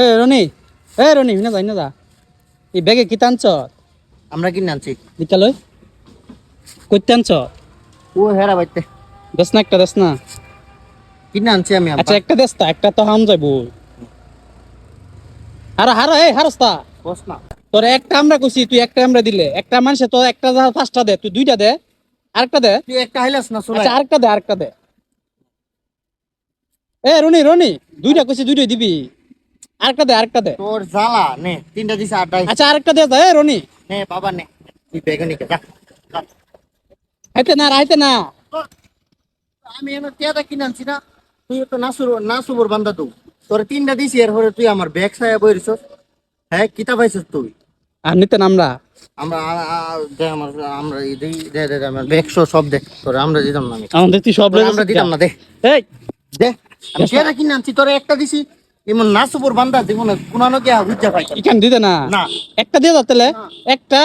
এ রনি। এ রনি না যাই না যা এই ব্যাগে কি টানছ? আমরা কিনে আনছি। বিকালয় কই টানছ? ও হেরা বাইতে। দেস না একটা দেস না। কিনে আনছি আমি আচ্ছা একটা দেস তা একটা তো হাম যাইব। আর হারা এই হারস্তা বস না। তোর একটা আমরা কইছি তুই একটা আমরা দিলে। একটা মানুষে তোর একটা যা পাঁচটা দে তুই দুইটা দে। আরেকটা দে। তুই একটা হাইলাস না চলে আচ্ছা আরেকটা দে আরেকটা দে। এ রনি রনি দুইটা কইছি দুইটাই দিবি। আরেকটা দে আরেকটা দে। তোর জ্বালা নে তিনটা দিছে আড্ডাই আচ্ছা আরেকটা দে এ রনি। নে বাবা নে। তুই বেগুনিকে যা যা। হাইতে না রাইতে না। আমি এনে টিয়াটা কিনে আনছি না। তুই তো নাসুর নাসুবর বান্দা তুই তোর তিনটা দিছি এর পরে তুই আমার ব্যাগ সায়া বইরিস হ্যাঁ কিতা পাইছিস তুই? আর নিতেন আমরা আমরা দে আমার আমরা দেই দে দে দে, আমার ব্যাগ সব দে। তোর আমরা দিতাম না আমি। আমরা দিতাম না দে। এই। দে আমি টিয়াটা কিনে আনছি তোর একটা দিছি। এমন নাসুপুর বান্দা জীবনে কোনো কে হুজ্জা পাই এখান দিতে না? না। একটা দিয়ে দাও তাহলে। একটা